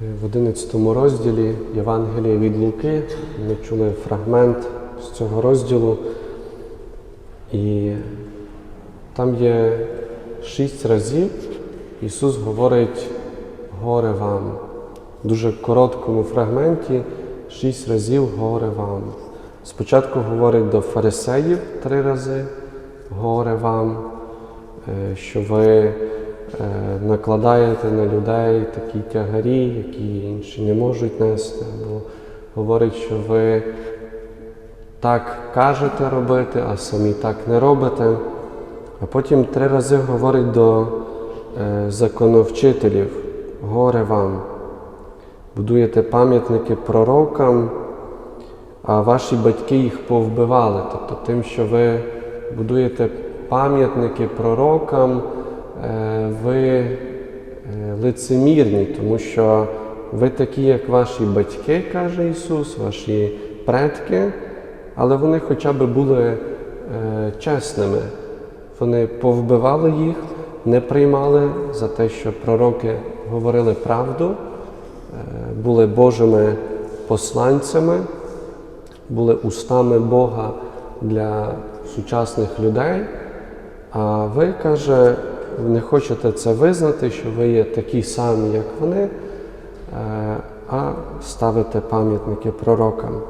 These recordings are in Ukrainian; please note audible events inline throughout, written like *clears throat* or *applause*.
В 11 розділі Євангелія від Луки ми чули фрагмент з цього розділу, і там є шість разів Ісус говорить горе вам. В дуже короткому фрагменті шість разів горе вам. Спочатку говорить до фарисеїв три рази горе вам, е, що ви накладаєте на людей такі тягарі, які інші не можуть нести. Або говорить, що ви так кажете робити, а самі так не робите. А потім три рази говорить до е, законовчителів, горе вам. Будуєте пам'ятники пророкам, а ваші батьки їх повбивали. Тобто тим, що ви будуєте пам'ятники пророкам, е, ви е, лицемірні, тому що ви такі, як ваші батьки, каже Ісус, ваші предки, але вони хоча б були е, чесними. Вони повбивали їх, не приймали за те, що пророки говорили правду, е, були Божими посланцями, були устами Бога для сучасних людей. А ви, каже, не хочете це визнати, що ви є такі самі, як вони, е, а ставите пам'ятники пророкам.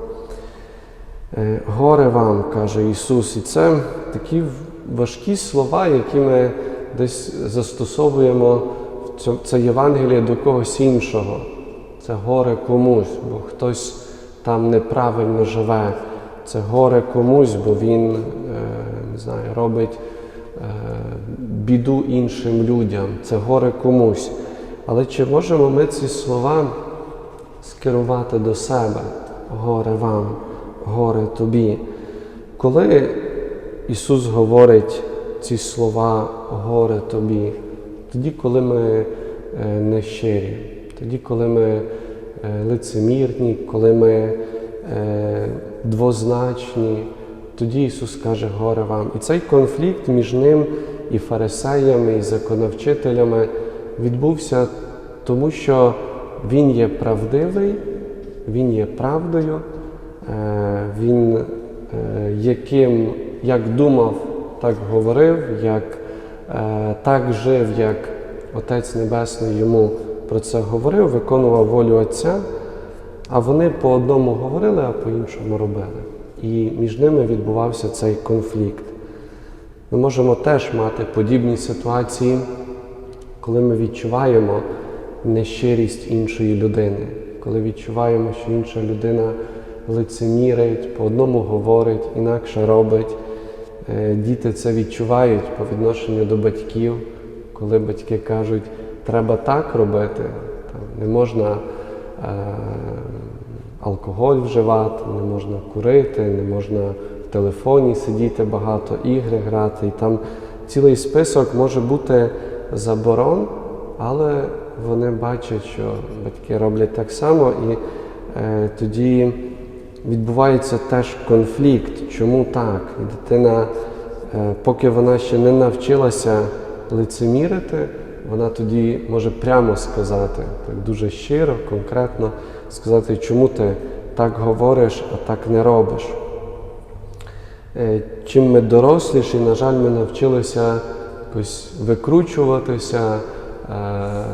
Е, Горе вам, каже Ісус, і це такі важкі слова, які ми десь застосовуємо це Євангеліє до когось іншого. Це горе комусь, бо хтось там неправильно живе. Це горе комусь, бо він е, не знаю, робить біду іншим людям. Це горе комусь. Але чи можемо ми ці слова скерувати до себе? Горе вам, горе тобі. Коли Ісус говорить ці слова горе тобі, тоді, коли ми е, не щирі, тоді, коли ми е, лицемірні, коли ми е, двозначні, тоді Ісус каже горе вам. І цей конфлікт між ним і фарисеями, і законовчителями відбувся тому, що Він є правдивий, Він є правдою, е, Він е, яким як думав, так говорив, як е, так жив, як Отець Небесний йому про це говорив, виконував волю Отця, а вони по одному говорили, а по іншому робили. І між ними відбувався цей конфлікт. Ми можемо теж мати подібні ситуації, коли ми відчуваємо нещирість іншої людини, коли відчуваємо, що інша людина лицемірить, по одному говорить, інакше робить. Е, Діти це відчувають по відношенню до батьків, коли батьки кажуть, треба так робити, не можна е, алкоголь вживати, не можна курити, не можна в телефоні сидіти багато, ігри грати. І там цілий список може бути заборон, але вони бачать, що батьки роблять так само, і е, тоді відбувається теж конфлікт. Чому так? Дитина, е, поки вона ще не навчилася лицемірити, вона тоді може прямо сказати, так дуже щиро, конкретно сказати, чому ти так говориш, а так не робиш. Е, Чим ми доросліші, на жаль, ми навчилися якось викручуватися, е,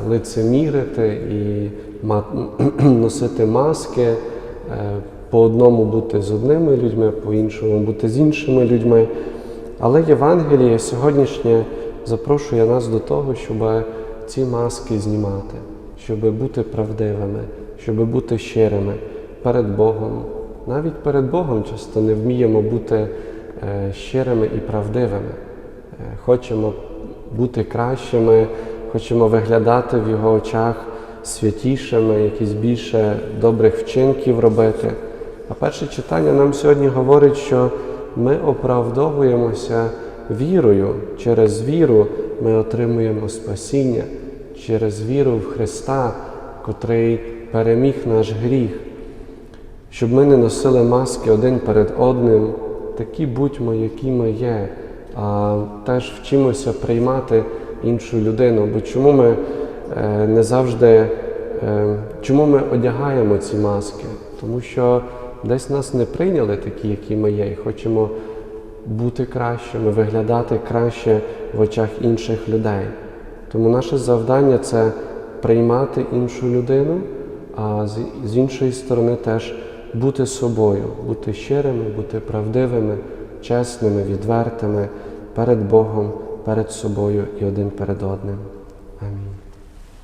лицемірити і *clears throat* носити маски, е, по одному бути з одними людьми, по іншому бути з іншими людьми. Але Євангеліє сьогоднішнє запрошує нас до того, щоб ці маски знімати, щоб бути правдивими, щоб бути щирими перед Богом. Навіть перед Богом часто не вміємо бути е, щирими і правдивими. Е, Хочемо бути кращими, хочемо виглядати в його очах святішими, якісь більше добрих вчинків робити. А перше читання нам сьогодні говорить, що ми оправдовуємося вірою. Через віру ми отримуємо спасіння, через віру в Христа, котрий переміг наш гріх. Щоб ми не носили маски один перед одним, такі будьмо, які ми є, а теж вчимося приймати іншу людину. Бо чому ми е, не завжди е, чому ми одягаємо ці маски? Тому що десь нас не прийняли такі, які ми є, і хочемо бути кращими, виглядати краще в очах інших людей. Тому наше завдання це приймати іншу людину, а з, іншої сторони теж бути собою, бути щирими, бути правдивими, чесними, відвертими перед Богом, перед собою і один перед одним.